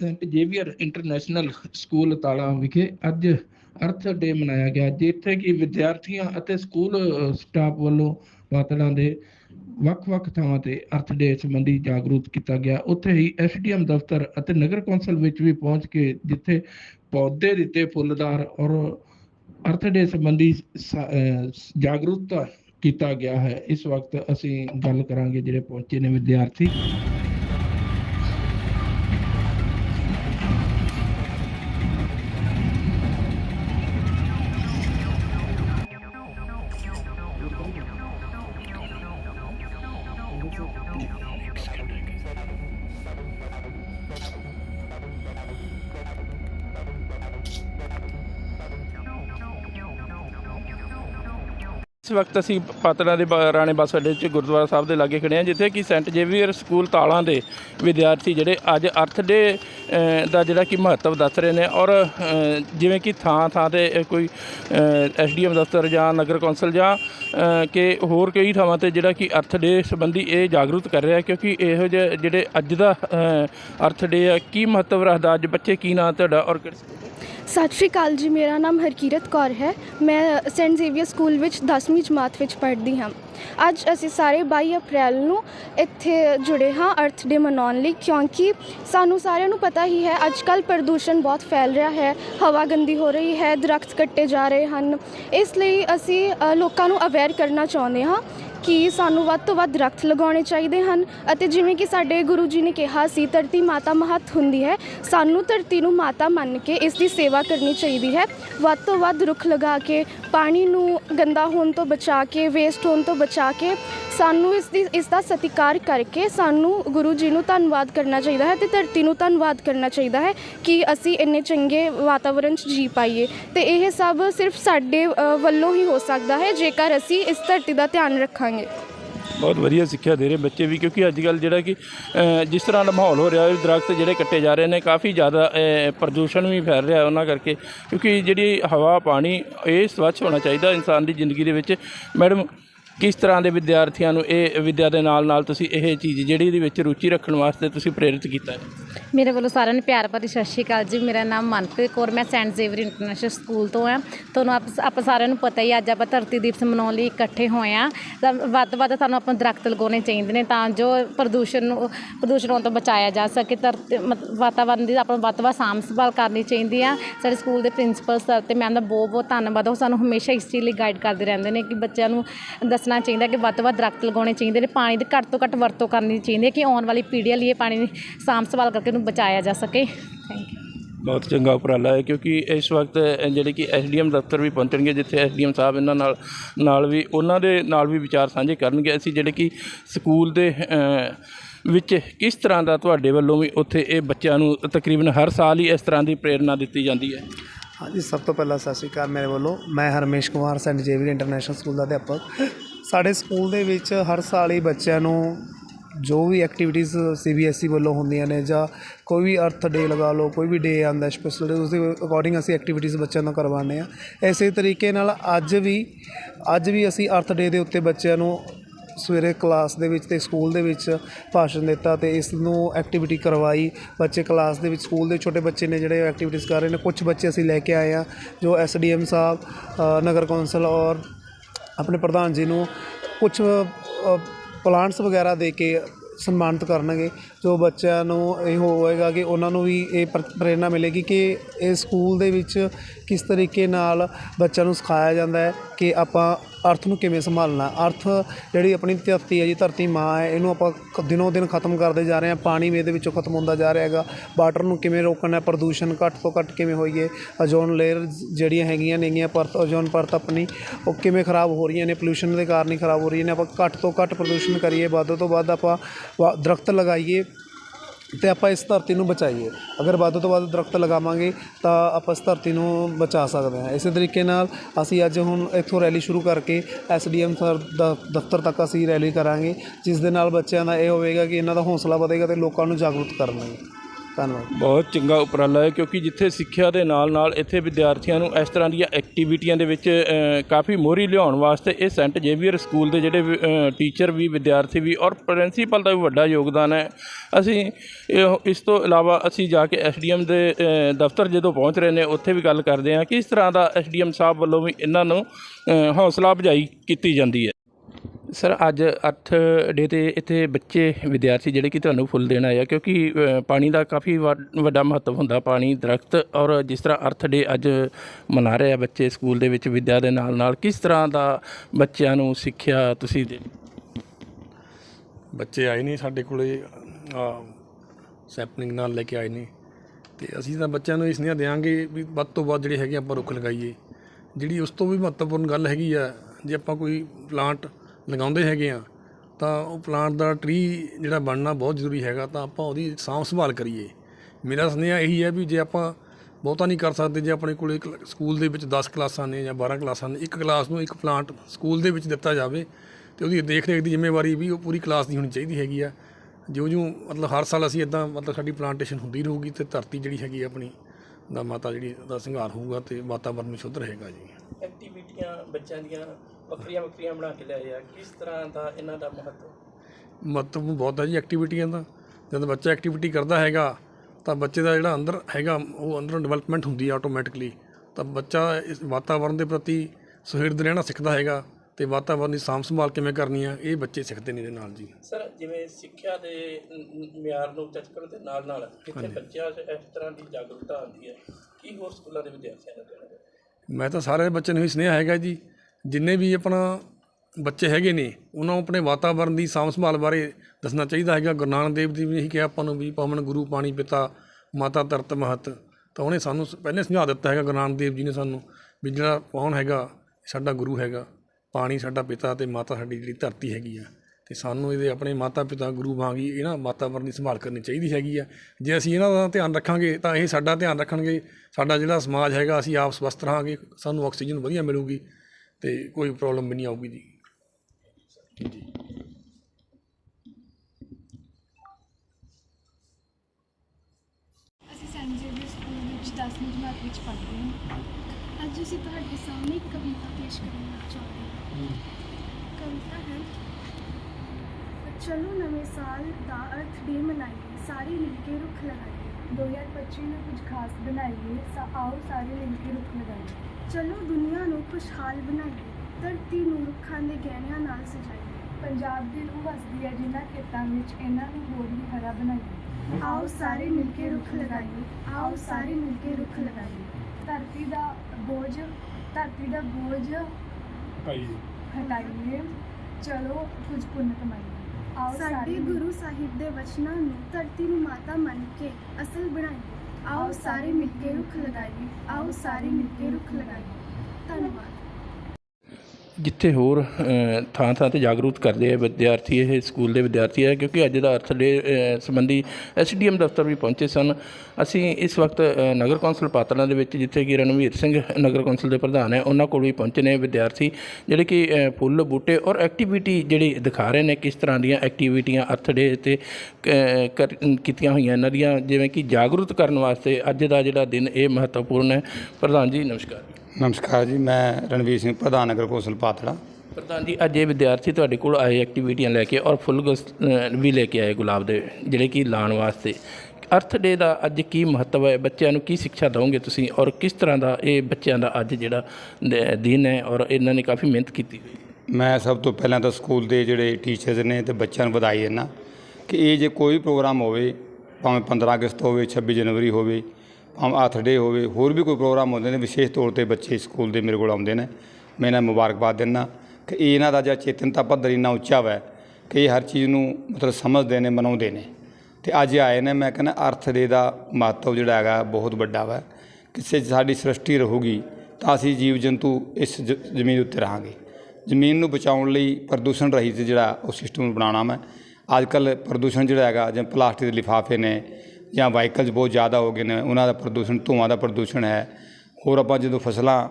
Saint Xavier international school ਤਾਲਾ ਵਿਖੇ ਅੱਜ ਅਰਥ ਡੇ ਮਨਾਇਆ ਗਿਆ, ਜਿੱਥੇ ਕਿ ਵਿਦਿਆਰਥੀਆਂ ਅਤੇ ਸਕੂਲ ਸਟਾਫ ਵੱਲੋਂ ਪਾਤੜਾਂ ਦੇ ਵੱਖ-ਵੱਖ ਥਾਵਾਂ ਤੇ ਅਰਥ ਡੇ ਸੰਬੰਧੀ ਜਾਗਰੂਕ ਕੀਤਾ ਗਿਆ। ਉੱਥੇ ਹੀ ਐਸਡੀਐਮ ਦਫ਼ਤਰ ਅਤੇ ਨਗਰ ਕੌਂਸਲ ਵਿੱਚ ਵੀ ਪਹੁੰਚ ਕੇ ਜਿੱਥੇ ਪੌਦੇ ਦਿੱਤੇ ਫੁੱਲਦਾਰ ਔਰ ਅਰਥ ਡੇ ਸੰਬੰਧੀ ਜਾਗਰੂਕਤਾ ਕੀਤਾ ਗਿਆ ਹੈ। ਇਸ ਵਕਤ ਅਸੀਂ ਗੱਲ ਕਰਾਂਗੇ ਜਿਹੜੇ ਪਹੁੰਚੇ ਨੇ ਵਿਦਿਆਰਥੀ। ਇਸ ਵਕਤ ਅਸੀਂ ਪਾਤੜਾ ਦੇ ਬ- ਰਾਣੇ ਬੱਸ ਅੱਡੇ 'ਚ ਗੁਰਦੁਆਰਾ ਸਾਹਿਬ ਦੇ ਲਾਗੇ ਖੜੇ ਹਾਂ ਜਿੱਥੇ ਕਿ ਸੈਂਟ ਜੇਵੀਅਰ ਸਕੂਲ ਤਾਲਾਂ ਦੇ ਵਿਦਿਆਰਥੀ ਜਿਹੜੇ ਅੱਜ ਅਰਥ ਡੇ ਅ, ਦਾ ਜਿਹੜਾ ਕਿ ਮਹੱਤਵ ਦੱਸ ਰਹੇ ਨੇ ਔਰ ਅ, ਜਿਵੇਂ ਕਿ ਥਾਂ ਥਾਂ ਤੇ ਇਹ ਕੋਈ ਐਸਡੀਐਮ ਦਫ਼ਤਰ ਜਾਂ ਨਗਰ ਕੌਂਸਲ ਜਾਂ ਅ, ਕਿ ਹੋਰ ਕਈ ਥਾਵਾਂ ਤੇ ਜਿਹੜਾ ਕਿ ਅਰਥ ਡੇ ਸੰਬੰਧੀ ਇਹ ਜਾਗਰੂਕ ਕਰ ਰਿਹਾ ਕਿਉਂਕਿ ਇਹੋ ਜਿਹੇ ਜਿਹੜੇ ਅੱਜ ਦਾ ਅ, ਅਰਥ ਡੇ ਆ ਕੀ ਮਹੱਤਵ ਰੱਖਦਾ ਅੱਜ ਬੱਚੇ ਕੀ ਨਾਂ ਤੁਹਾਡਾ ਔਰ ਕਿਹੜੇ ਸਕੂਲ ਸਤਿ ਸ਼੍ਰੀ ਅਕਾਲ ਜੀ, ਮੇਰਾ ਨਾਮ ਹਰਕੀਰਤ ਕੌਰ ਹੈ। ਮੈਂ ਸੈਂਟ ਜ਼ੇਵੀਅਰ ਸਕੂਲ ਵਿੱਚ 10ਵੀਂ ਜਮਾਤ ਵਿੱਚ ਪੜ੍ਹਦੀ ਹਾਂ। ਅੱਜ ਅਸੀਂ ਸਾਰੇ 22 ਅਪ੍ਰੈਲ ਨੂੰ ਇੱਥੇ ਜੁੜੇ ਹਾਂ ਅਰਥ ਡੇ ਮਨਾਉਣ ਲਈ, ਕਿਉਂਕਿ ਸਾਨੂੰ ਸਾਰਿਆਂ ਨੂੰ ਪਤਾ ਹੀ ਹੈ ਅੱਜ ਕੱਲ ਪ੍ਰਦੂਸ਼ਣ ਬਹੁਤ ਫੈਲ ਰਿਹਾ ਹੈ, ਹਵਾ ਗੰਦੀ ਹੋ ਰਹੀ ਹੈ, ਦਰਖਤ ਕੱਟੇ ਜਾ ਰਹੇ ਹਨ। ਇਸ ਲਈ ਅਸੀਂ ਲੋਕਾਂ ਨੂੰ ਅਵੇਅਰ ਕਰਨਾ ਚਾਹੁੰਦੇ ਹਾਂ ਕਿ ਸਾਨੂੰ ਵੱਧ ਤੋਂ ਵੱਧ ਦਰਖਤ ਲਗਾਉਣੇ ਚਾਹੀਦੇ ਹਨ ਅਤੇ ਜਿਵੇਂ ਕਿ ਸਾਡੇ ਗੁਰੂ ਜੀ ਨੇ ਕਿਹਾ ਸੀ, ਧਰਤੀ ਮਾਤਾ ਮਹੱਤ ਹੁੰਦੀ ਹੈ, ਸਾਨੂੰ ਧਰਤੀ ਨੂੰ ਮਾਤਾ ਮੰਨ ਕੇ ਇਸ ਦੀ ਸੇਵਾ ਕਰਨੀ ਚਾਹੀਦੀ ਹੈ। ਵੱਧ ਤੋਂ ਵੱਧ ਰੁੱਖ ਲਗਾ ਕੇ, ਪਾਣੀ ਨੂੰ ਗੰਦਾ ਹੋਣ ਤੋਂ ਬਚਾ ਕੇ ਵੇਸਟ ਹੋਣ ਤੋਂ ਬਚਾ ਕੇ ਸਾਨੂੰ ਇਸ ਦੀ ਇਸ ਦਾ ਸਤਿਕਾਰ ਕਰਕੇ ਸਾਨੂੰ ਗੁਰੂ ਜੀ ਨੂੰ ਧੰਨਵਾਦ ਕਰਨਾ ਚਾਹੀਦਾ ਹੈ ਤੇ ਧਰਤੀ ਨੂੰ ਧੰਨਵਾਦ ਕਰਨਾ ਚਾਹੀਦਾ ਹੈ ਕਿ ਅਸੀਂ ਇੰਨੇ ਚੰਗੇ ਵਾਤਾਵਰਣ 'ਚ ਜੀ ਪਾਈਏ। ਤੇ ਇਹ ਸਭ ਸਿਰਫ ਸਾਡੇ ਵੱਲੋਂ ਹੀ ਹੋ ਸਕਦਾ ਹੈ, ਜੇਕਰ ਅਸੀਂ ਇਸ ਧਰਤੀ ਦਾ ਧਿਆਨ ਰੱਖਾਂਗੇ। ਬਹੁਤ ਵਧੀਆ ਸਿੱਖਿਆ ਦੇ ਰਹੇ ਬੱਚੇ ਵੀ, ਕਿਉਂਕਿ ਅੱਜ ਕੱਲ ਜਿਹੜਾ ਕਿ ਜਿਸ ਤਰ੍ਹਾਂ ਦਾ ਮਾਹੌਲ ਹੋ ਰਿਹਾ ਹੈ, ਦਰਖਤ ਜਿਹੜੇ ਕੱਟੇ ਜਾ ਰਹੇ ਨੇ, ਕਾਫੀ ਜ਼ਿਆਦਾ ਪ੍ਰਦੂਸ਼ਣ ਵੀ ਫੈਲ ਰਿਹਾ ਉਹਨਾਂ ਕਰਕੇ, ਕਿਉਂਕਿ ਜਿਹੜੀ ਹਵਾ, ਪਾਣੀ, ਇਹ ਸਵੱਛ ਹੋਣਾ ਚਾਹੀਦਾ ਇਨਸਾਨ ਦੀ ਜ਼ਿੰਦਗੀ ਦੇ ਵਿੱਚ। ਮੈਡਮ ਕਿਸ ਤਰ੍ਹਾਂ ਦੇ ਵਿਦਿਆਰਥੀਆਂ ਨੂੰ ਇਹ ਵਿਦਿਆ ਦੇ ਨਾਲ ਨਾਲ ਤੁਸੀਂ ਇਹ ਚੀਜ਼ ਜਿਹੜੀ ਇਹਦੇ ਵਿੱਚ ਰੁਚੀ ਰੱਖਣ ਵਾਸਤੇ ਤੁਸੀਂ ਪ੍ਰੇਰਿਤ ਕੀਤਾ ਹੈ? ਮੇਰੇ ਵੱਲੋਂ ਸਾਰਿਆਂ ਨੂੰ ਪਿਆਰ ਭਰੀ ਸਤਿ ਸ਼੍ਰੀ ਅਕਾਲ ਜੀ। ਮੇਰਾ ਨਾਮ ਮਨਪ੍ਰੀਤ ਕੌਰ ਮੈਂ ਸੈਂਟ ਜ਼ੇਵੀਅਰ ਇੰਟਰਨੈਸ਼ਨਲ ਸਕੂਲ ਤੋਂ ਹਾਂ। ਤੁਹਾਨੂੰ ਆਪ ਆਪਾਂ ਸਾਰਿਆਂ ਨੂੰ ਪਤਾ ਹੀ ਹੈ, ਅੱਜ ਆਪਾਂ ਧਰਤੀ ਦਿਵਸ ਮਨਾਉਣ ਲਈ ਇਕੱਠੇ ਹੋਏ ਹਾਂ। ਤਾਂ ਵੱਧ ਤੋਂ ਵੱਧ ਸਾਨੂੰ ਆਪਾਂ ਦਰਖਤ ਲਗਾਉਣੇ ਚਾਹੀਦੇ ਨੇ ਤਾਂ ਜੋ ਪ੍ਰਦੂਸ਼ਣ ਨੂੰ ਪ੍ਰਦੂਸ਼ਣ ਹੋਣ ਤੋਂ ਬਚਾਇਆ ਜਾ ਸਕੇ। ਧਰਤੀ ਮਤ- ਵਾਤਾਵਰਨ ਦੀ ਆਪਾਂ ਵੱਧ ਤੋਂ ਵੱਧ ਸਾਂਭ ਸੰਭਾਲ ਕਰਨੀ ਚਾਹੀਦੀ ਆ। ਸਾਡੇ ਸਕੂਲ ਦੇ ਪ੍ਰਿੰਸੀਪਲ ਸਰ ਤੇ ਮੈਮ ਦਾ ਬਹੁਤ ਬਹੁਤ ਧੰਨਵਾਦ। ਉਹ ਸਾਨੂੰ ਹਮੇਸ਼ਾ ਇਸ ਚੀਜ਼ ਲਈ ਗਾਈਡ ਕਰਦੇ ਰਹਿੰਦੇ ਨੇ ਕਿ ਬੱਚਿਆਂ ਨੂੰ ਦੱਸ ਦੱਸਣਾ ਚਾਹੀਦਾ ਕਿ ਵੱਧ ਤੋਂ ਵੱਧ ਦਰਖਤ ਲਗਾਉਣੇ ਚਾਹੀਦੇ ਨੇ ਪਾਣੀ ਦੀ ਘੱਟ ਤੋਂ ਘੱਟ ਵਰਤੋਂ ਕਰਨੀ ਚਾਹੀਦੀ ਹੈ ਕਿ ਆਉਣ ਵਾਲੀ ਪੀੜ੍ਹੀਆਂ ਲਈ ਇਹ ਪਾਣੀ ਦੀ ਸਾਂਭ ਸੰਭਾਲ ਕਰਕੇ ਉਹਨੂੰ ਬਚਾਇਆ ਜਾ ਸਕੇ। ਥੈਂਕ ਯੂ ਬਹੁਤ ਚੰਗਾ ਉਪਰਾਲਾ ਹੈ ਕਿਉਂਕਿ ਇਸ ਵਕਤ ਜਿਹੜੇ ਕਿ ਐਸਡੀਐਮ ਦਫ਼ਤਰ ਵੀ ਪਹੁੰਚਣਗੇ ਜਿੱਥੇ ਐਸਡੀਐਮ ਸਾਹਿਬ ਇਹਨਾਂ ਨਾਲ ਨਾਲ ਵੀ ਉਹਨਾਂ ਦੇ ਨਾਲ ਵੀ ਵਿਚਾਰ ਸਾਂਝੇ ਕਰਨਗੇ। ਅਸੀਂ ਜਿਹੜੇ ਕਿ ਸਕੂਲ ਦੇ ਵਿੱਚ ਕਿਸ ਤਰ੍ਹਾਂ ਦਾ ਤੁਹਾਡੇ ਵੱਲੋਂ ਵੀ ਉੱਥੇ ਇਹ ਬੱਚਿਆਂ ਨੂੰ ਤਕਰੀਬਨ ਹਰ ਸਾਲ ਹੀ ਇਸ ਤਰ੍ਹਾਂ ਦੀ ਪ੍ਰੇਰਣਾ ਦਿੱਤੀ ਜਾਂਦੀ ਹੈ? ਹਾਂਜੀ ਸਭ ਤੋਂ ਪਹਿਲਾਂ ਸਤਿ ਸ਼੍ਰੀ ਅਕਾਲ ਮੇਰੇ ਵੱਲੋਂ। ਮੈਂ Harmesh Kumar saint Xavier international school ਦਾ ਅਧਿਆਪਕ। ਸਾਡੇ ਸਕੂਲ ਦੇ ਵਿੱਚ ਹਰ ਸਾਲ ਹੀ ਬੱਚਿਆਂ ਨੂੰ ਜੋ ਵੀ activities C B CBSE E ਵੱਲੋਂ ਹੁੰਦੀਆਂ ਨੇ ਜਾਂ ਕੋਈ ਵੀ ਅਰਥ ਡੇ ਲਗਾ ਲਓ, ਕੋਈ ਵੀ ਡੇ ਆਉਂਦਾ ਸਪੈਸ਼ਲ ਡੇ ਉਸ ਦੇ ਅਕੋਰਡਿੰਗ ਅਸੀਂ ਐਕਟੀਵਿਟੀਜ਼ ਬੱਚਿਆਂ ਨੂੰ ਕਰਵਾਉਂਦੇ ਆ ਇਸੇ ਤਰੀਕੇ ਨਾਲ ਅੱਜ ਵੀ ਅੱਜ ਵੀ ਅਸੀਂ ਅਰਥ ਡੇ ਦੇ ਉੱਤੇ ਬੱਚਿਆਂ ਨੂੰ ਸਵੇਰੇ ਕਲਾਸ ਦੇ ਵਿੱਚ ਤੇ ਸਕੂਲ ਦੇ ਵਿੱਚ ਭਾਸ਼ਣ ਦਿੱਤਾ ਤੇ ਇਸ ਨੂੰ ਐਕਟੀਵਿਟੀ ਕਰਵਾਈ। ਬੱਚੇ ਕਲਾਸ ਦੇ ਵਿੱਚ ਸਕੂਲ ਦੇ ਛੋਟੇ ਬੱਚੇ ਨੇ ਜਿਹੜੇ ਐਕਟੀਵਿਟੀਜ਼ ਕਰ ਰਹੇ ਨੇ ਕੁਝ ਬੱਚੇ ਅਸੀਂ ਲੈ ਕੇ ਆਏ ਆ ਜੋ ਐਸਡੀਐਮ ਸਾਹਿਬ ਨਗਰ ਕੌਂਸਲ ਔਰ ਆਪਣੇ ਪ੍ਰਧਾਨ ਜੀ ਨੂੰ ਕੁਛ ਪਲਾਂਟਸ ਵਗੈਰਾ ਦੇ ਕੇ ਸਨਮਾਨਿਤ ਕਰਨਗੇ। ਜੋ ਬੱਚਿਆਂ ਨੂੰ ਇਹ ਹੋਵੇਗਾ ਕਿ ਉਹਨਾਂ ਨੂੰ ਵੀ ਇਹ ਪ੍ਰ- ਪ੍ਰੇਰਨਾ ਮਿਲੇਗੀ ਕਿ ਇਹ ਸਕੂਲ ਦੇ ਵਿੱਚ ਕਿਸ ਤਰੀਕੇ ਨਾਲ ਬੱਚਿਆਂ ਨੂੰ ਸਿਖਾਇਆ ਜਾਂਦਾ ਹੈ ਕਿ ਆਪਾਂ ਅਰਥ ਨੂੰ ਕਿਵੇਂ ਸੰਭਾਲਣਾ ਅਰਥ ਜਿਹੜੀ ਆਪਣੀ ਧਰਤੀ ਹੈ ਜੀ, ਧਰਤੀ ਮਾਂ ਹੈ, ਇਹਨੂੰ ਆਪਾਂ ਕ- ਦਿਨੋਂ ਦਿਨ ਖਤਮ ਕਰਦੇ ਜਾ ਰਹੇ ਹਾਂ। ਪਾਣੀ ਵੀ ਇਹਦੇ ਵਿੱਚੋਂ ਖਤਮ ਹੁੰਦਾ ਜਾ ਰਿਹਾ ਹੈਗਾ। ਵਾਟਰ ਨੂੰ ਕਿਵੇਂ ਰੋਕਣਾ ਪ੍ਰਦੂਸ਼ਣ ਘੱਟ ਤੋਂ ਘੱਟ ਕਿਵੇਂ ਹੋਈਏ ਓਜ਼ੋਨ ਲੇਅਰ ਜਿਹੜੀਆਂ ਹੈਗੀਆਂ ਨੇਗੀਆਂ ਪਰਤ ਓਜ਼ੋਨ ਪਰਤ ਆਪਣੀ, ਉਹ ਕਿਵੇਂ ਖਰਾਬ ਹੋ ਰਹੀਆਂ ਨੇ ਪੋਲੂਸ਼ਨ ਦੇ ਕਾਰਨ ਹੀ ਖਰਾਬ ਹੋ ਰਹੀਆਂ ਨੇ। ਆਪਾਂ ਘੱਟ ਤੋਂ ਘੱਟ ਪ੍ਰਦੂਸ਼ਣ ਕਰੀਏ, ਵੱਧ ਤੋਂ ਵੱਧ ਆਪਾਂ ਵਾ- ਦਰਖਤ ਲਗਾਈਏ ਤੇ ਆਪਾਂ ਇਸ ਧਰਤੀ ਨੂੰ ਬਚਾਈਏ। ਅਗਰ ਵੱਧ ਤੋਂ ਵੱਧ ਦਰਖਤ ਲਗਾਵਾਂਗੇ, ਤਾਂ ਆਪਾਂ ਇਸ ਧਰਤੀ ਨੂੰ ਬਚਾ ਸਕਦੇ ਹਾਂ। ਇਸੇ ਤਰੀਕੇ ਨਾਲ ਅਸੀਂ ਅੱਜ ਹੁਣ ਇੱਥੋਂ ਰੈਲੀ ਸ਼ੁਰੂ ਕਰਕੇ ਐਸਡੀਐਮ ਸਰ ਦਾ, ਦਫ਼ਤਰ ਤੱਕ ਅਸੀਂ ਰੈਲੀ ਕਰਾਂਗੇ, ਜਿਸ ਦੇ ਨਾਲ ਬੱਚਿਆਂ ਦਾ ਇਹ ਹੋਵੇਗਾ ਕਿ ਇਹਨਾਂ ਦਾ ਹੌਸਲਾ ਵਧੇਗਾ ਤੇ ਲੋਕਾਂ ਨੂੰ ਜਾਗਰੂਕ ਕਰਨਗੇ। ਧੰਨਵਾਦ। ਬਹੁਤ ਚੰਗਾ ਉਪਰਾਲਾ ਹੈ ਕਿਉਂਕਿ ਜਿੱਥੇ ਸਿੱਖਿਆ ਦੇ ਨਾਲ ਨਾਲ ਇੱਥੇ ਵਿਦਿਆਰਥੀਆਂ ਨੂੰ ਇਸ ਤਰ੍ਹਾਂ ਦੀਆਂ ਐਕਟੀਵਿਟੀਆਂ ਦੇ ਵਿੱਚ ਕਾਫੀ ਮੋਹਰੀ ਲਿਆਉਣ ਵਾਸਤੇ ਇਹ ਸੈਂਟ ਜੇਵੀਅਰ ਸਕੂਲ ਦੇ ਜਿਹੜੇ ਅ, ਟੀਚਰ ਵੀ ਵਿਦਿਆਰਥੀ ਵੀ ਔਰ ਪ੍ਰਿੰਸੀਪਲ ਦਾ ਵੀ ਵੱਡਾ ਯੋਗਦਾਨ ਹੈ। ਅਸੀਂ ਇਹ- ਇਸ ਤੋਂ ਇਲਾਵਾ ਅਸੀਂ ਜਾ ਕੇ ਐਸਡੀਐਮ ਦੇ ਦਫ਼ਤਰ ਜਦੋਂ ਪਹੁੰਚ ਰਹੇ ਨੇ ਉੱਥੇ ਵੀ ਗੱਲ ਕਰਦੇ ਹਾਂ ਕਿ ਇਸ ਤਰ੍ਹਾਂ ਦਾ ਐਸਡੀਐਮ ਸਾਹਿਬ ਵੱਲੋਂ ਵੀ ਇਹਨਾਂ ਨੂੰ ਹੌਸਲਾ ਅਫਜ਼ਾਈ ਕੀਤੀ ਜਾਂਦੀ ਹੈ। ਸਰ ਅੱਜ ਅੱਠ ਡੇ ਤੇ ਇੱਥੇ ਬੱਚੇ ਵਿਦਿਆਰਥੀ ਜਿਹੜੇ ਕਿ ਤੁਹਾਨੂੰ ਫੁੱਲ ਦੇਣ ਆਏ ਆ ਕਿਉਂਕਿ ਅ, ਪਾਣੀ ਦਾ ਕਾਫੀ ਵੱਡ- ਵੱਡਾ ਮਹੱਤਵ ਹੁੰਦਾ ਪਾਣੀ ਦਰਖਤ ਔਰ ਜਿਸ ਤਰ੍ਹਾਂ ਅਰਥ ਡੇ ਅੱਜ ਮਨਾ ਰਹੇ ਆ ਬੱਚੇ ਸਕੂਲ ਦੇ ਵਿੱਚ ਵਿਦਿਆ ਦੇ ਨਾਲ ਨਾਲ ਕਿਸ ਤਰ੍ਹਾਂ ਦਾ ਬੱਚਿਆਂ ਨੂੰ ਸਿੱਖਿਆ ਤੁਸੀਂ ਦੇ ਬੱਚੇ ਆਏ ਨਹੀਂ ਸਾਡੇ ਕੋਲੇ ਸੈਪਲਿੰਗ ਨਾਲ ਲੈ ਕੇ ਆਏ ਨੇ। ਤੇ ਅਸੀਂ ਤਾਂ ਬੱਚਿਆਂ ਨੂੰ ਇਹ ਸੁਨੇਹਾ ਦੇਵਾਂਗੇ ਵੀ ਵੱਧ ਤੋਂ ਵੱਧ ਜਿਹੜੇ ਹੈਗੇ ਆਪਾਂ ਰੁੱਖ ਲਗਾਈਏ। ਜਿਹੜੀ ਉਸ ਤੋਂ ਵੀ ਮਹੱਤਵਪੂਰਨ ਗੱਲ ਹੈਗੀ ਆ ਜੇ ਆਪਾਂ ਕੋਈ ਪਲਾਂਟ ਲਗਾਉਂਦੇ ਹੈਗੇ ਆ, ਤਾਂ ਉਹ ਪਲਾਂਟ ਦਾ ਟਰੀ ਜਿਹੜਾ ਬਣਨਾ ਬਹੁਤ ਜ਼ਰੂਰੀ ਹੈਗਾ, ਤਾਂ ਆਪਾਂ ਉਹਦੀ ਸਾਂਭ ਸੰਭਾਲ ਕਰੀਏ। ਮੇਰਾ ਸੁਨੇਹਾ ਇਹੀ ਹੈ ਵੀ ਜੇ ਆਪਾਂ ਬਹੁਤਾ ਨਹੀਂ ਕਰ ਸਕਦੇ, ਜੇ ਆਪਣੇ ਕੋਲ ਕਲ- ਸਕੂਲ ਦੇ ਵਿੱਚ 10 ਕਲਾਸਾਂ ਨੇ ਜਾਂ 12 ਕਲਾਸਾਂ ਨੇ, ਇੱਕ ਕਲਾਸ ਨੂੰ ਇੱਕ ਪਲਾਂਟ ਸਕੂਲ ਦੇ ਵਿੱਚ ਦਿੱਤਾ ਜਾਵੇ, ਤੇ ਉਹਦੀ ਦੇਖ ਰੇਖ ਦੀ ਜ਼ਿੰਮੇਵਾਰੀ ਵੀ ਉਹ ਪੂਰੀ ਕਲਾਸ ਦੀ ਹੋਣੀ ਚਾਹੀਦੀ ਹੈਗੀ ਆ। ਜਿਉਂ ਜਿਉਂ ਮਤਲਬ ਹਰ ਸਾਲ ਅਸੀਂ ਇਦਾਂ ਮਤਲਬ ਸਾਡੀ ਪਲਾਂਟੇਸ਼ਨ ਹੁੰਦੀ ਰਹੂਗੀ ਤੇ ਧਰਤੀ ਜਿਹੜੀ ਹੈਗੀ ਆ ਆਪਣੀ, ਦਾ ਮਾਤਾ ਜਿਹੜੀ, ਦਾ ਸੰਘਾਰ ਹੋਊਗਾ ਤੇ ਵਾਤਾਵਰਨ ਵੀ ਸ਼ੁੱਧ ਰਹੇਗਾ ਜੀ। ਐਕਟੀਵਿਟੀਆਂ ਬੱਚਿਆਂ ਦੀਆਂ ਵੱਖਰੀਆਂ ਵੱਖਰੀਆਂ ਬਣਾ ਕੇ ਲਿਆਏ ਆ। ਕਿਸ ਤਰ੍ਹਾਂ ਦਾ ਇਹਨਾਂ ਦਾ ਮਹੱਤਵ? ਮਹੱਤਵ ਬਹੁਤ ਹੈ ਜੀ ਐਕਟੀਵਿਟੀਆਂ ਦਾ। ਜਦੋਂ ਬੱਚਾ ਐਕਟੀਵਿਟੀ ਕਰਦਾ ਹੈਗਾ ਤਾਂ ਬੱਚੇ ਦਾ ਜਿਹੜਾ ਅੰਦਰ ਹੈਗਾ ਉਹ ਅੰਦਰੋਂ ਡਿਵੈਲਪਮੈਂਟ ਹੁੰਦੀ ਹੈ ਆਟੋਮੈਟਿਕਲੀ ਤਾਂ ਬੱਚਾ ਇਸ ਵਾਤਾਵਰਨ ਦੇ ਪ੍ਰਤੀ ਸੁਹਿਰਦ ਰਹਿਣਾ ਸਿੱਖਦਾ ਹੈਗਾ ਤੇ ਵਾਤਾਵਰਨ ਦੀ ਸਾਂਭ ਸੰਭਾਲ ਕਿਵੇਂ ਕਰਨੀ ਆ ਇਹ ਬੱਚੇ ਸਿੱਖਦੇ ਨੇ ਇਹਦੇ ਨਾਲ ਜੀ। ਸਰ ਜਿਵੇਂ ਸਿੱਖਿਆ ਦੇ ਮਿਆਰ ਨੂੰ ਚੱਕਣ ਦੇ ਨਾਲ ਨਾਲ ਇੱਥੇ ਬੱਚਿਆਂ 'ਚ ਇਸ ਤਰ੍ਹਾਂ ਦੀ ਜਾਗਰੂਕਤਾ ਆਉਂਦੀ ਹੈ। ਕੀ ਹੋਰ ਸਕੂਲਾਂ ਦੇ ਵਿਦਿਆਰਥੀਆਂ ਦਾ ਮੈਂ ਤਾਂ ਸਾਰੇ ਬੱਚਿਆਂ ਨੂੰ ਹੀ ਸੁਨੇਹਾ ਹੈਗਾ ਜੀ ਜਿੰਨੇ ਵੀ ਆਪਣਾ ਬੱਚੇ ਹੈਗੇ ਨੇ, ਉਹਨਾਂ ਨੂੰ ਆਪਣੇ ਵਾਤਾਵਰਨ ਦੀ ਸਾਂਭ ਸੰਭਾਲ ਬਾਰੇ ਦੱਸਣਾ ਚਾਹੀਦਾ ਹੈਗਾ। ਗੁਰੂ ਨਾਨਕ ਦੇਵ ਜੀ ਨੇ ਇਹੀ ਕਿਹਾ, ਆਪਾਂ ਨੂੰ ਵੀ ਪਵਨ ਗੁਰੂ, ਪਾਣੀ, ਪਿਤਾ, ਮਾਤਾ, ਧਰਤ, ਮਹਤ। ਤਾਂ ਉਹਨੇ ਸਾਨੂੰ ਸ- ਪਹਿਲੇ ਸਮਝਾ ਦਿੱਤਾ ਹੈਗਾ, ਗੁਰੂ ਨਾਨਕ ਦੇਵ ਜੀ ਨੇ ਸਾਨੂੰ ਵੀ ਜਿਹੜਾ ਪਵਨ ਹੈਗਾ, ਸਾਡਾ ਗੁਰੂ ਹੈਗਾ। ਪਾਣੀ ਸਾਡਾ ਪਿਤਾ ਤੇ ਮਾਤਾ ਸਾਡੀ ਜਿਹੜੀ ਧਰਤੀ ਹੈਗੀ ਆ। ਤੇ ਸਾਨੂੰ ਇਹਦੇ ਆਪਣੇ ਮਾਤਾ, ਪਿਤਾ, ਗੁਰੂ ਵਾਂਗੀ ਇਹਨਾਂ ਵਾਤਾਵਰਨ ਦੀ ਸੰਭਾਲ ਕਰਨੀ ਚਾਹੀਦੀ ਹੈਗੀ ਆ। ਜੇ ਅਸੀਂ ਇਹਨਾਂ ਦਾ ਧਿਆਨ ਰੱਖਾਂਗੇ, ਤਾਂ ਇਹ ਸਾਡਾ ਧਿਆਨ ਰੱਖਣਗੇ। ਸਾਡਾ ਜਿਹੜਾ ਸਮਾਜ ਹੈਗਾ, ਅਸੀਂ ਆਪ ਸਵਸਥ ਰਹਾਂਗੇ, ਸਾਨੂੰ ਆਕਸੀਜਨ ਵਧੀਆ ਮਿਲੂਗੀ। ਤੇ ਕੋਈ ਪ੍ਰੋਬਲਮ ਵੀ ਨਹੀਂ ਆਊਗੀ ਜੀ। ਅਸੀਂ ਸੈਂਟ ਜ਼ੇਵੀਅਰ ਸਕੂਲ ਵਿੱਚ 10ਵੀਂ ਜਮਾਤ ਵਿੱਚ ਪੜ੍ਹਦੇ ਹਾਂ। ਅੱਜ ਅਸੀਂ ਤੁਹਾਡੇ ਸਾਹਮਣੇ ਇੱਕ ਕਵਿਤਾ ਪੇਸ਼ ਕਰਨਾ ਚਾਹੁੰਦੇ ਹਾਂ। ਕਵਿਤਾ ਹੈ, ਚਲੋ ਨਵੇਂ ਸਾਲ ਦਾ ਅਰਥ ਡੇ ਮਨਾਈਏ, ਸਾਰੇ ਮਿਲ ਕੇ ਰੁੱਖ ਲਗਾਈਏ। 2025 ਨੂੰ ਕੁਝ ਖਾਸ ਬਣਾਈਏ ਆਓ ਸਾਰੇ ਮਿਲ ਕੇ ਰੁੱਖ ਲਗਾਈਏ। ਚਲੋ ਦੁਨੀਆ ਨੂੰ ਖੁਸ਼ਹਾਲ ਬਣਾਈਏ ਧਰਤੀ ਨੂੰ ਰੁੱਖਾਂ ਦੇ ਗਹਿਣਿਆਂ ਨਾਲ ਸਜਾਈਏ। ਪੰਜਾਬ ਦੀ ਰੂਹ ਵਸਦੀ ਹੈ ਜਿਨ੍ਹਾਂ ਖੇਤਾਂ ਵਿੱਚ ਇਹਨਾਂ ਨੂੰ ਹੋਰ ਵੀ ਹਰਾ ਬਣਾਈਏ। ਆਓ ਸਾਰੇ ਮਿਲ ਕੇ ਰੁੱਖ ਲਗਾਈਏ ਆਓ ਸਾਰੇ ਮਿਲ ਕੇ ਰੁੱਖ ਲਗਾਈਏ। ਧਰਤੀ ਦਾ ਬੋਝ ਧਰਤੀ ਦਾ ਬੋਝ ਹਟਾਈਏ ਚਲੋ ਕੁਝ ਪੁੰਨ ਕਮਾਈਏ। ਆਓ ਸਾਡੇ ਗੁਰੂ ਸਾਹਿਬ ਦੇ ਵਚਨਾਂ ਨੂੰ ਧਰਤੀ ਨੂੰ ਮਾਤਾ ਮੰਨ ਕੇ ਅਸਲ ਬਣਾਈਏ। ਆਓ ਸਾਰੇ ਮਿਲ ਕੇ ਰੁੱਖ ਲਗਾਈਏ ਆਓ ਸਾਰੇ ਮਿਲ ਕੇ ਰੁੱਖ ਲਗਾਈਏ। ਧੰਨਵਾਦ। ਜਿੱਥੇ ਹੋਰ ਥਾਂ ਥਾਂ ਤੇ ਜਾਗਰੂਕ ਕਰਦੇ ਆ ਵਿਦਿਆਰਥੀ ਇਹ ਸਕੂਲ ਦੇ ਵਿਦਿਆਰਥੀ ਹੈ ਕਿਉਂਕਿ ਅੱਜ ਦਾ ਅਰਥ ਡੇ ਅ, ਸੰਬੰਧੀ ਐਸਡੀਐਮ ਦਫ਼ਤਰ ਵੀ ਪਹੁੰਚੇ ਸਨ। ਅਸੀਂ ਇਸ ਵਕਤ ਨਗਰ ਕੌਂਸਲ ਪਾਤੜਾਂ ਦੇ ਵਿੱਚ ਜਿੱਥੇ ਕਿ ਰਣਵੀਰ ਸਿੰਘ ਨਗਰ ਕੌਂਸਲ ਦੇ ਪ੍ਰਧਾਨ ਹੈ ਉਹਨਾਂ ਕੋਲ ਵੀ ਪਹੁੰਚੇ ਨੇ ਵਿਦਿਆਰਥੀ ਜਿਹੜੇ ਕਿ ਫੁੱਲ ਬੂਟੇ ਔਰ ਐਕਟੀਵਿਟੀ ਜਿਹੜੀ ਦਿਖਾ ਰਹੇ ਨੇ ਕਿਸ ਤਰ੍ਹਾਂ ਦੀਆਂ ਐਕਟੀਵਿਟੀਆਂ ਅਰਥ ਡੇ ਤੇ ਕ- ਕਰ- ਕੀਤੀਆਂ ਹੋਈਆਂ ਇਹਨਾਂ ਦੀਆਂ ਜਿਵੇਂ ਕਿ ਜਾਗਰੂਕ ਕਰਨ ਵਾਸਤੇ ਅੱਜ ਦਾ ਜਿਹੜਾ ਦਿਨ ਇਹ ਮਹੱਤਵਪੂਰਨ ਹੈ। ਪ੍ਰਧਾਨ ਜੀ ਨਮਸਕਾਰ। ਨਮਸਕਾਰ ਜੀ ਮੈਂ ਰਣਵੀਰ ਸਿੰਘ ਪ੍ਰਧਾਨ ਨਗਰ ਕੌਂਸਲ ਪਾਤੜਾ। ਪ੍ਰਧਾਨ ਜੀ ਅੱਜ ਇਹ ਵਿਦਿਆਰਥੀ ਤੁਹਾਡੇ ਕੋਲ ਆਏ ਐਕਟੀਵਿਟੀਆਂ ਲੈ ਕੇ ਔਰ ਫੁੱਲ ਵੀ ਲੈ ਕੇ ਆਏ ਗੁਲਾਬ ਦੇ ਜਿਹੜੇ ਕਿ ਲਾਉਣ ਵਾਸਤੇ। ਅਰਥ ਡੇ ਦਾ ਅੱਜ ਕੀ ਮਹੱਤਵ ਹੈ? ਬੱਚਿਆਂ ਨੂੰ ਕੀ ਸਿੱਖਿਆ ਦਿਓਗੇ ਤੁਸੀਂ? ਔਰ ਕਿਸ ਤਰ੍ਹਾਂ ਦਾ ਇਹ ਬੱਚਿਆਂ ਦਾ ਅੱਜ ਜਿਹੜਾ ਦਿਨ ਹੈ? ਔਰ ਇਹਨਾਂ ਨੇ ਕਾਫੀ ਮਿਹਨਤ ਕੀਤੀ ਹੋਈ ਮੈਂ ਸਭ ਤੋਂ ਪਹਿਲਾਂ ਤਾਂ ਸਕੂਲ ਦੇ ਜਿਹੜੇ ਟੀਚਰਸ ਨੇ ਤੇ ਬੱਚਿਆਂ ਨੂੰ ਵਧਾਈ ਦਿੰਦਾ ਕਿ ਇਹ ਜੇ ਕੋਈ ਪ੍ਰੋਗਰਾਮ ਹੋਵੇ ਭਾਵੇਂ 15 ਅਗਸਤ ਹੋਵੇ 26 ਜਨਵਰੀ ਹੋਵੇ ਭਾਵੇਂ ਅਰਥ ਹੋਵੇ, ਹੋਰ ਵੀ ਕੋਈ ਪ੍ਰੋਗਰਾਮ ਹੁੰਦੇ ਨੇ, ਵਿਸ਼ੇਸ਼ ਤੌਰ ਤੇ ਬੱਚੇ ਸਕੂਲ ਦੇ ਮੇਰੇ ਕੋਲ ਆਉਂਦੇ ਨੇ, ਮੈਂ ਇਹਨਾਂ ਨੂੰ ਮੁਬਾਰਕਬਾਦ ਦਿੰਦਾ। ਕਿ ਇਹਨਾਂ ਦਾ ਜਿਹੜਾ ਚੇਤਨਤਾ ਪੱਧਰ ਇੰਨਾ ਉੱਚਾ ਵਾ, ਕਿ ਇਹ ਹਰ ਚੀਜ਼ ਨੂੰ ਮਤਲਬ ਸਮਝਦੇ ਨੇ, ਮਨਾਉਂਦੇ ਨੇ। ਤੇ ਅੱਜ ਆਏ ਨੇ, ਮੈਂ ਕਹਿੰਦਾ ਅਰਥ ਡੇ ਦਾ ਮਹੱਤਵ ਜਿਹੜਾ ਹੈਗਾ, ਬਹੁਤ ਵੱਡਾ ਵਾ। ਕਿਸੇ 'ਚ ਸਾਡੀ ਸ੍ਰਿਸ਼ਟੀ ਰਹੂਗੀ, ਤਾਂ ਅਸੀਂ ਜੀਵ ਜੰਤੂ ਇਸ ਜ਼ਮੀਨ ਉੱਤੇ ਰਹਾਂਗੇ। ਜ਼ਮੀਨ ਨੂੰ ਬਚਾਉਣ ਲਈ ਪ੍ਰਦੂਸ਼ਣ ਰਹਿਤ ਜਿਹੜਾ ਉਹ ਸਿਸਟਮ ਨੂੰ ਬਣਾਉਣਾ ਮੈਂ। ਅੱਜ ਕੱਲ ਪ੍ਰਦੂਸ਼ਣ ਜਿਹੜਾ ਹੈਗਾ, ਜਿਵੇਂ ਪਲਾਸਟਿਕ ਦੇ ਲਿਫਾਫੇ ਨੇ ਜਾਂ ਵਾਹੀਕਲਸ ਬਹੁਤ ਜ਼ਿਆਦਾ ਹੋ ਗਏ ਨੇ, ਉਹਨਾਂ ਦਾ ਪ੍ਰਦੂਸ਼ਣ, ਧੂਆਂ ਦਾ ਪ੍ਰਦੂਸ਼ਣ ਹੈ। ਹੋਰ ਆਪਾਂ ਜਦੋਂ ਫਸਲਾਂ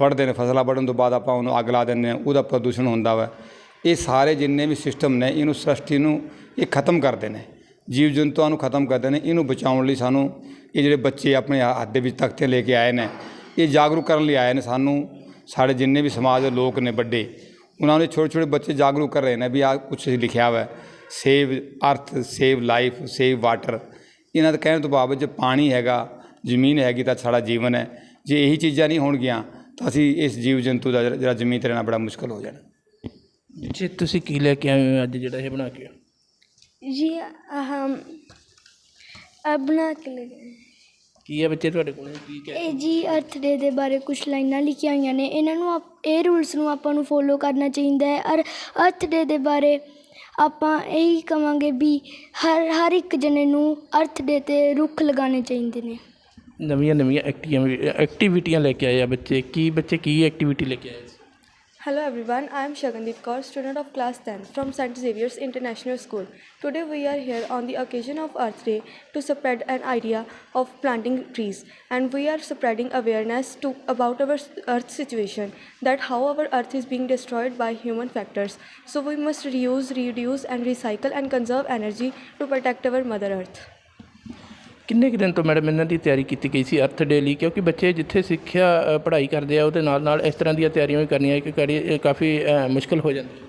ਵੱਢਦੇ ਨੇ, ਫਸਲਾਂ ਵੱਢਣ ਤੋਂ ਬਾਅਦ ਆਪਾਂ ਉਹਨੂੰ ਅੱਗ ਲਾ ਦਿੰਦੇ ਹਾਂ, ਉਹਦਾ ਪ੍ਰਦੂਸ਼ਣ ਹੁੰਦਾ ਵਾ। ਇਹ ਸਾਰੇ ਜਿੰਨੇ ਵੀ ਸਿਸਟਮ ਨੇ, ਇਹਨੂੰ ਸ੍ਰਸ਼ਟੀ ਨੂੰ ਇਹ ਖਤਮ ਕਰਦੇ ਨੇ। ਜੀਵ ਜੰਤੂਆਂ ਨੂੰ ਖਤਮ ਕਰਦੇ ਨੇ, ਇਹਨੂੰ ਬਚਾਉਣ ਲਈ ਸਾਨੂੰ ਇਹ ਜਿਹੜੇ ਬੱਚੇ ਆਪਣੇ ਹੱਥ ਦੇ ਵਿੱਚ ਤਖਤੇ ਲੈ ਕੇ ਆਏ ਨੇ, ਇਹ ਜਾਗਰੂਕ ਕਰਨ ਲਈ ਆਏ ਨੇ ਸਾਨੂੰ। ਸਾਡੇ ਜਿੰਨੇ ਵੀ ਸਮਾਜ ਦੇ ਲੋਕ ਨੇ ਵੱਡੇ, ਉਹਨਾਂ ਨੇ ਛੋਟੇ ਛੋਟੇ ਬੱਚੇ ਜਾਗਰੂਕ ਕਰ ਰਹੇ ਨੇ ਵੀ ਆ ਕੁਛ ਲਿਖਿਆ ਹੋਇਆ ਸੇਵ ਅਰਥ ਸੇਵ ਲਾਈਫ ਸੇਵ ਵਾਟਰ ਇਹਨਾਂ ਦੇ ਕਹਿਣ ਤੋਂ ਬਾਅਦ ਜੇ ਪਾਣੀ ਹੈਗਾ ਜ਼ਮੀਨ ਹੈਗੀ ਤਾਂ ਸਾਡਾ ਜੀਵਨ ਹੈ। ਜੇ ਇਹੀ ਚੀਜ਼ਾਂ ਨਹੀਂ ਹੋਣਗੀਆਂ ਤਾਂ ਅਸੀਂ ਇਸ ਜੀਵ ਜੰਤੂ ਦਾ ਜਿਹੜਾ ਜ਼ਮੀਨ ਤੇ ਰਹਿਣਾ ਬੜਾ ਮੁਸ਼ਕਲ ਹੋ ਜਾਣਾ। ਜੀ ਤੁਸੀਂ ਕੀ ਲੈ ਕੇ ਆਏ ਹੋ ਅੱਜ ਜਿਹੜਾ ਇਹ ਬਣਾ ਕੇ? ਜੀ ਹਮ ਬਣਾ ਕੇ ਲੈ ਗਏ ਕੀ ਹੈ ਬੱਚੇ ਤੁਹਾਡੇ ਕੋਲ? ਕੀ ਕਹਿ ਇਹ ਜੀ ਅਰਥ ਡੇ ਦੇ ਬਾਰੇ ਕੁਝ ਲਾਈਨਾਂ ਲਿਖੀਆਂ ਹੋਈਆਂ ਨੇ। ਇਹਨਾਂ ਨੂੰ ਆਪ- ਇਹ ਰੂਲਸ ਨੂੰ ਆਪਾਂ ਨੂੰ ਫੋਲੋ ਕਰਨਾ ਚਾਹੀਦਾ ਹੈ। ਔਰ ਅਰਥ ਡੇ ਦੇ ਬਾਰੇ ਆਪਾਂ ਇਹੀ ਕਵਾਂਗੇ ਵੀ ਹਰ ਹਰ ਇੱਕ ਜਣੇ ਨੂੰ ਅਰਥ ਡੇ ਤੇ ਰੁੱਖ ਲਗਾਉਣੇ ਚਾਹੀਦੇ ਨੇ। ਨਵੀਆਂ ਨਵੀਆਂ ਐਕਟੀਵਿਟੀਆਂ ਲੈ ਕੇ ਆਏ ਆ ਬੱਚੇ। ਕੀ ਬੱਚੇ ਕੀ ਐਕਟੀਵਿਟੀ ਲੈ ਕੇ ਆਏ Hello everyone, I am Shagandeep Kaur, student of class 10 from St. Xavier's International School. Today we are here on the occasion of Earth Day to spread an idea of planting trees and we are spreading awareness to about our earth situation that how our earth is being destroyed by human factors. So we must reuse, reduce and recycle and conserve energy to protect our mother earth. ਕਿੰਨੇ ਕੁ ਦਿਨ ਤੋਂ madam ਇਹਨਾਂ ਦੀ ਤਿਆਰੀ ਕੀਤੀ ਗਈ ਸੀ ਅਰਥ ਡੇ ਲਈ ਕਿਉਂਕਿ ਬੱਚੇ ਜਿੱਥੇ ਸਿੱਖਿਆ ਅ, ਪੜ੍ਹਾਈ ਕਰਦੇ ਆ ਉਹਦੇ ਨਾਲ ਨਾਲ ਇਸ ਤਰ੍ਹਾਂ ਦੀਆਂ ਤਿਆਰੀਆਂ ਵੀ ਕਰਨੀਆਂ ਕਿ ਕਰੀ- ਕਾਫੀ ਅ, ਮੁਸ਼ਕਲ ਹੋ ਜਾਂਦੀ ਹੈ।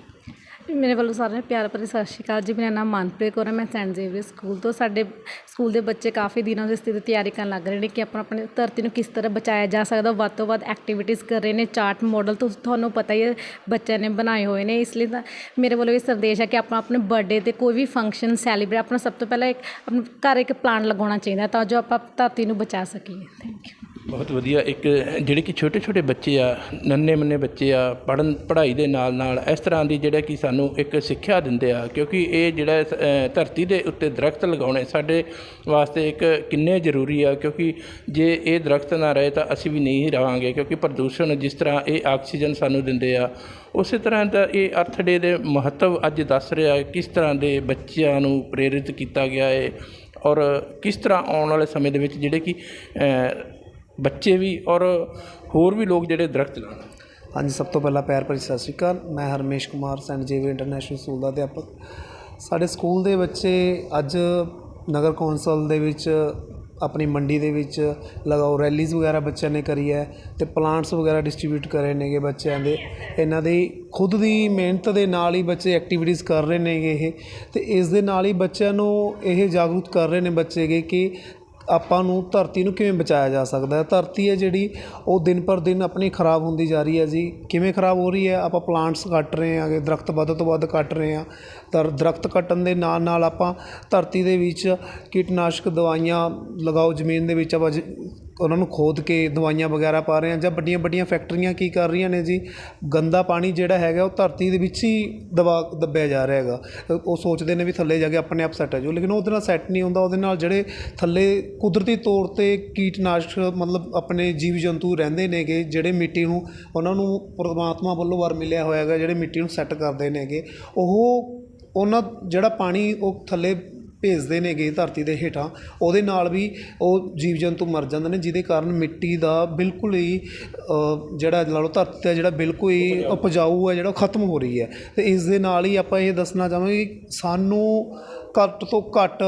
ਮੇਰੇ ਵੱਲੋਂ ਸਾਰਿਆਂ ਨੂੰ ਪਿਆਰ ਭਰੀ ਸਤਿ ਸ਼੍ਰੀ ਅਕਾਲ ਜੀ। ਮੇਰਾ ਨਾਮ ਮਨਪ੍ਰੀਤ ਕੌਰ ਹੈ, ਮੈਂ ਸੈਂਟ ਜ਼ੇਵੀਅਰ ਸਕੂਲ ਤੋਂ। ਸਾਡੇ ਸਕੂਲ ਦੇ ਬੱਚੇ ਕਾਫੀ ਦਿਨਾਂ ਤੋਂ ਇਸ ਦੀ ਤਿਆਰੀ ਕਰਨ ਲੱਗ ਰਹੇ ਨੇ ਕਿ ਆਪਣਾ ਆਪਣੇ ਧਰਤੀ ਨੂੰ ਕਿਸ ਤਰ੍ਹਾਂ ਬਚਾਇਆ ਜਾ ਸਕਦਾ। ਵੱਧ ਤੋਂ ਵੱਧ ਐਕਟੀਵਿਟੀਜ਼ ਕਰ ਰਹੇ ਨੇ ਚਾਰਟ ਮਾਡਲ ਤੋਂ, ਤੁਹਾਨੂੰ ਪਤਾ ਹੀ ਹੈ, ਬੱਚਿਆਂ ਨੇ ਬਣਾਏ ਹੋਏ ਨੇ। ਇਸ ਲਈ ਤਾਂ ਮੇਰੇ ਵੱਲੋਂ ਇਹ ਸੰਦੇਸ਼ ਹੈ ਕਿ ਆਪਾਂ ਆਪਣੇ ਬਰਥਡੇ ਤੇ ਕੋਈ ਵੀ ਫੰਕਸ਼ਨ ਸੈਲੀਬ੍ਰੇਟ ਆਪਣਾ ਸਭ ਤੋਂ ਪਹਿਲਾਂ ਇੱਕ, ਆਪਣੇ ਘਰ ਇੱਕ ਪਲਾਨ ਲਗਾਉਣਾ ਚਾਹੀਦਾ ਤਾਂ ਜੋ ਆਪਾਂ ਧਰਤੀ ਨੂੰ ਬਚਾ ਸਕੀਏ। ਥੈਂਕ ਯੂ ਬਹੁਤ ਵਧੀਆ। ਇੱਕ ਜਿਹੜੇ ਕਿ ਛੋਟੇ ਛੋਟੇ ਬੱਚੇ ਆ, ਨੰਨੇ ਮੰਨੇ ਬੱਚੇ ਆ ਪੜਨ ਪੜ੍ਹਾਈ ਦੇ ਨਾਲ ਨਾਲ ਇਸ ਤਰ੍ਹਾਂ ਦੀ ਜਿਹੜਾ ਕਿ ਸਾਨੂੰ ਇੱਕ ਸਿੱਖਿਆ ਦਿੰਦੇ ਆ, ਕਿਉਂਕਿ ਇਹ ਜਿਹੜਾ ਧਰਤੀ ਦੇ ਉੱਤੇ ਦਰਖਤ ਲਗਾਉਣੇ ਸਾਡੇ ਵਾਸਤੇ ਇੱਕ ਕਿੰਨੇ ਜ਼ਰੂਰੀ ਆ, ਕਿਉਂਕਿ ਜੇ ਇਹ ਦਰਖਤ ਨਾ ਰਹੇ ਤਾਂ ਅਸੀਂ ਵੀ ਨਹੀਂ ਰਹਾਂਗੇ, ਕਿਉਂਕਿ ਪ੍ਰਦੂਸ਼ਣ ਜਿਸ ਤਰ੍ਹਾਂ ਇਹ ਆਕਸੀਜਨ ਸਾਨੂੰ ਦਿੰਦੇ ਆ, ਉਸੇ ਤਰ੍ਹਾਂ ਦਾ ਇਹ ਅਰਥ ਡੇ ਦੇ ਮਹੱਤਵ ਅੱਜ ਦੱਸ ਰਿਹਾ ਕਿਸ ਤਰ੍ਹਾਂ ਦੇ ਬੱਚਿਆਂ ਨੂੰ ਪ੍ਰੇਰਿਤ ਕੀਤਾ ਗਿਆ ਹੈ ਔਰ ਕਿਸ ਤਰ੍ਹਾਂ ਆਉਣ ਵਾਲੇ ਸਮੇਂ ਦੇ ਵਿੱਚ ਜਿਹੜੇ ਕਿ ਬੱਚੇ ਵੀ ਔਰ ਹੋਰ ਵੀ ਲੋਕ ਜਿਹੜੇ ਦਰਖਤ ਲਾਉਣ। ਹਾਂਜੀ, ਸਭ ਤੋਂ ਪਹਿਲਾਂ ਪਿਆਰ ਭਰੀ ਸਤਿ ਸ਼੍ਰੀ ਅਕਾਲ। ਮੈਂ Harmesh Kumar, saint Xavier international school ਦਾ ਅਧਿਆਪਕ। ਸਾਡੇ ਸਕੂਲ ਦੇ ਬੱਚੇ ਅੱਜ ਨਗਰ ਕੌਂਸਲ ਦੇ ਵਿੱਚ, ਆਪਣੀ ਮੰਡੀ ਦੇ ਵਿੱਚ ਲਗਾਓ ਰੈਲੀਜ਼ ਵਗੈਰਾ ਬੱਚਿਆਂ ਨੇ ਕਰੀ ਹੈ ਤੇ ਪਲਾਂਟਸ ਵਗੈਰਾ ਡਿਸਟ੍ਰੀਬਿਊਟ ਕਰੇ ਨੇਗੇ ਬੱਚਿਆਂ ਦੇ। ਇਹਨਾਂ ਦੀ ਖੁਦ ਦੀ ਮਿਹਨਤ ਦੇ ਨਾਲ ਹੀ ਬੱਚੇ ਐਕਟੀਵਿਟੀਜ਼ ਕਰ ਰਹੇ ਨੇਗੇ ਇਹ ਤੇ ਇਸ ਦੇ ਨਾਲ ਹੀ ਬੱਚਿਆਂ ਨੂੰ ਇਹ ਜਾਗਰੂਕ ਕਰ ਰਹੇ ਨੇ ਬੱਚੇਗੇ ਕਿ ਆਪਾਂ ਨੂੰ ਧਰਤੀ ਨੂੰ ਕਿਵੇਂ ਬਚਾਇਆ ਜਾ ਸਕਦਾ ਧਰਤੀ ਹੈ ਜਿਹੜੀ, ਉਹ ਦਿਨ ਪਰ ਦਿਨ ਆਪਣੀ ਖਰਾਬ ਹੁੰਦੀ ਜਾ ਰਹੀ ਹੈ ਜੀ। ਕਿਵੇਂ ਖਰਾਬ ਹੋ ਰਹੀ ਹੈ? ਆਪਾਂ ਪਲਾਂਟਸ ਕੱਟ ਰਹੇ ਹਾਂਗੇ ਦਰਖਤ ਵੱਧ ਤੋਂ ਵੱਧ ਕੱਟ ਰਹੇ ਹਾਂ। ਦਰ ਦਰਖਤ ਕੱਟਣ ਦੇ ਨਾਲ ਨਾਲ ਆਪਾਂ ਧਰਤੀ ਦੇ ਵਿੱਚ ਕੀਟਨਾਸ਼ਕ ਦਵਾਈਆਂ ਲਗਾਓ, ਜ਼ਮੀਨ ਦੇ ਵਿੱਚ ਆਪਾਂ ਜ- ਉਹਨਾਂ ਨੂੰ ਖੋਦ ਕੇ ਦਵਾਈਆਂ ਵਗੈਰਾ ਪਾ ਰਹੇ ਹਾਂ ਜਾਂ ਵੱਡੀਆਂ ਵੱਡੀਆਂ ਫੈਕਟਰੀਆਂ ਕੀ ਕਰ ਰਹੀਆਂ ਨੇ ਜੀ? ਗੰਦਾ ਪਾਣੀ ਜਿਹੜਾ ਹੈਗਾ ਉਹ ਧਰਤੀ ਦੇ ਵਿੱਚ ਹੀ ਦਬਾ ਦੱਬਿਆ ਜਾ ਰਿਹਾ ਹੈਗਾ। ਉਹ ਸੋਚਦੇ ਨੇ ਵੀ ਥੱਲੇ ਜਾ ਕੇ ਆਪਣੇ ਆਪ ਸੈੱਟ ਹੋ ਜਾਊ ਲੇਕਿਨ ਉਹਦੇ ਨਾਲ ਸੈੱਟ ਨਹੀਂ ਹੁੰਦਾ, ਉਹਦੇ ਨਾਲ ਜਿਹੜੇ ਥੱਲੇ ਕੁਦਰਤੀ ਤੌਰ ਤੇ ਕੀਟਨਾਸ਼ਕ ਮਤਲਬ ਆਪਣੇ ਜੀਵ ਜੰਤੂ ਰਹਿੰਦੇ ਨੇਗੇ, ਜਿਹੜੇ ਮਿੱਟੀ ਨੂੰ ਉਹਨਾਂ ਨੂੰ ਪਰਮਾਤਮਾ ਵੱਲੋਂ ਵਰ ਮਿਲਿਆ ਹੋਇਆ ਹੈਗਾ, ਜਿਹੜੇ ਮਿੱਟੀ ਨੂੰ ਸੈੱਟ ਕਰਦੇ ਨੇਗੇ, ਉਹ ਉਹਨਾਂ ਜਿਹੜਾ ਪਾਣੀ ਉਹ ਥੱਲੇ ਭੇਜਦੇ ਨੇਗੇ ਧਰਤੀ ਦੇ ਹੇਠਾਂ ਉਹਦੇ ਨਾਲ ਵੀ ਉਹ ਜੀਵ ਜੰਤੂ ਮਰ ਜਾਂਦੇ ਨੇ ਜਿਹਦੇ ਕਾਰਨ ਮਿੱਟੀ ਦਾ ਬਿਲਕੁਲ ਹੀ ਜਿਹੜਾ ਲਾ ਲਓ ਧਰਤੀ ਦਾ ਜਿਹੜਾ ਬਿਲਕੁਲ ਹੀ ਉਪਜਾਊ। ਹੈ ਜਿਹੜਾ ਉਹ ਖਤਮ ਹੋ ਰਹੀ ਹੈ। ਤੇ ਇਸ ਦੇ ਨਾਲ ਹੀ ਆਪਾਂ ਇਹ ਦੱਸਣਾ ਚਾਹਾਂਗੇ ਸਾਨੂੰ ਘੱਟ ਤੋਂ ਘੱਟ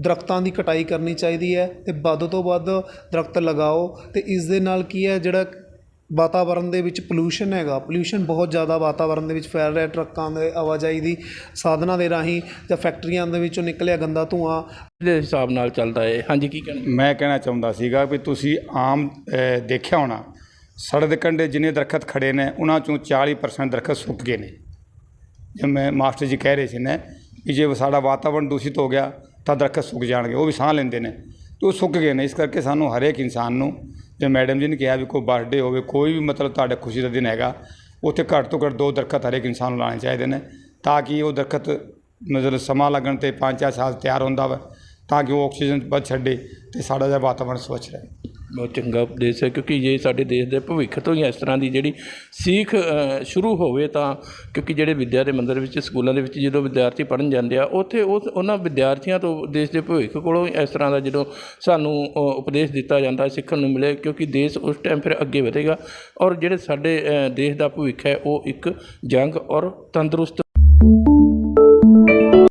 ਦਰਖਤਾਂ ਦੀ ਕਟਾਈ ਕਰਨੀ ਚਾਹੀਦੀ ਹੈ ਤੇ ਵੱਧ ਤੋਂ ਵੱਧ ਦਰਖਤ ਲਗਾਓ। ਤੇ ਇਸ ਦੇ ਨਾਲ ਕੀ ਹੈ ਜਿਹੜਾ ਵਾਤਾਵਰਣ ਦੇ ਵਿੱਚ ਪੋਲੂਸ਼ਨ ਹੈਗਾ। ਪੋਲੂਸ਼ਨ ਬਹੁਤ ਜ਼ਿਆਦਾ ਵਾਤਾਵਰਣ ਦੇ ਵਿੱਚ ਫੈਲ ਰਿਹਾ ਟਰੱਕਾਂ ਦੇ ਆਵਾਜਾਈ ਦੀ ਸਾਧਨਾਂ ਦੇ ਰਾਹੀਂ ਜਾਂ ਫੈਕਟਰੀਆਂ ਦੇ ਵਿੱਚੋਂ ਨਿਕਲਿਆ ਗੰਦਾ ਧੂਆਂ। ਦੇ ਹਿਸਾਬ ਨਾਲ ਚੱਲਦਾ ਹੈ ਹਾਂਜੀ ਕੀ ਕਹਿਣਾ? ਮੈਂ ਕਹਿਣਾ ਚਾਹੁੰਦਾ ਸੀਗਾ ਵੀ ਤੁਸੀਂ ਆਮ ਦੇਖਿਆ ਹੋਣਾ ਸੜਕ ਦੇ ਕੰਢੇ ਜਿੰਨੇ ਦਰਖਤ ਖੜੇ ਨੇ ਉਹਨਾਂ ਚੋਂ 40% ਦਰਖਤ ਸੁੱਕ ਗਏ ਨੇ। ਜਿਵੇਂ ਮਾਸਟਰ ਜੀ ਕਹਿ ਰਹੇ ਸੀ ਨੇ ਕਿ ਜੇ ਸਾਡਾ ਵਾਤਾਵਰਣ ਦੂਸ਼ਿਤ ਹੋ ਗਿਆ ਤਾਂ ਦਰਖਤ ਸੁੱਕ ਜਾਣਗੇ ਉਹ ਵੀ ਸਾਹ ਲੈਂਦੇ ਨੇ। ਤੇ ਉਹ ਸੁੱਕ ਗਏ ਨੇ। ਇਸ ਕਰਕੇ ਸਾਨੂੰ ਹਰੇਕ ਇਨਸਾਨ ਨੂੰ ਜੇ ਮੈਡਮ ਜੀ ਨੇ ਕਿਹਾ ਵੀ ਕੋਈ ਬਰਥਡੇ ਹੋਵੇ, ਕੋਈ ਵੀ ਮਤਲਬ ਤੁਹਾਡਾ ਖੁਸ਼ੀ ਦਾ ਦਿਨ ਹੈਗਾ, ਉੱਥੇ ਘੱਟ ਤੋਂ ਘੱਟ ਦੋ ਦਰਖਤ ਹਰੇਕ ਇਨਸਾਨ ਨੂੰ ਲਾਉਣੇ ਚਾਹੀਦੇ ਨੇ, ਤਾਂ ਕਿ ਉਹ ਦਰਖਤ ਮਤਲਬ ਸਮਾਂ ਲੱਗਣ ਤੇ ਪੰਜ ਚਾਰ ਸਾਲ ਤਿਆਰ ਹੁੰਦਾ ਵਾ, ਤਾਂ ਕਿ ਉਹ ਆਕਸੀਜਨ ਵੱਧ ਛੱਡੇ ਤੇ ਸਾਡਾ ਜਿਹੜਾ ਵਾਤਾਵਰਣ ਸਵੱਛ ਰਹੇ। ਬਹੁਤ ਚੰਗਾ ਉਪਦੇਸ਼ ਹੈ, ਕਿਉਂਕਿ ਜੇ ਸਾਡੇ ਦੇਸ਼ ਦੇ ਭਵਿੱਖ ਤੋਂ ਹੀ ਇਸ ਤਰ੍ਹਾਂ ਦੀ ਜਿਹੜੀ ਸਿੱਖ ਸ਼ੁਰੂ ਹੋਵੇ ਤਾਂ ਕਿਉਂਕਿ ਜਿਹੜੇ ਵਿਦਿਆ ਦੇ ਮੰਦਰ ਵਿੱਚ, ਸਕੂਲਾਂ ਦੇ ਵਿੱਚ ਜਦੋਂ ਵਿਦਿਆਰਥੀ ਪੜ੍ਹਨ ਜਾਂਦੇ ਆ, ਉੱਥੇ ਉਸ, ਉਹਨਾਂ ਵਿਦਿਆਰਥੀਆਂ ਤੋਂ ਦੇਸ਼ ਦੇ ਭਵਿੱਖ ਕੋਲੋਂ ਹੀ ਇਸ ਤਰ੍ਹਾਂ ਦਾ ਜਦੋਂ ਸਾਨੂੰ ਉਪਦੇਸ਼ ਦਿੱਤਾ ਜਾਂਦਾ, ਸਿੱਖਣ ਨੂੰ ਮਿਲੇ, ਕਿਉਂਕਿ ਦੇਸ਼ ਉਸ ਟਾਈਮ ਫਿਰ ਅੱਗੇ ਵਧੇਗਾ ਔਰ ਜਿਹੜੇ ਸਾਡੇ ਦੇਸ਼ ਦਾ ਭਵਿੱਖ ਹੈ, ਉਹ ਇੱਕ ਜੰਗ ਔਰ ਤੰਦਰੁਸਤ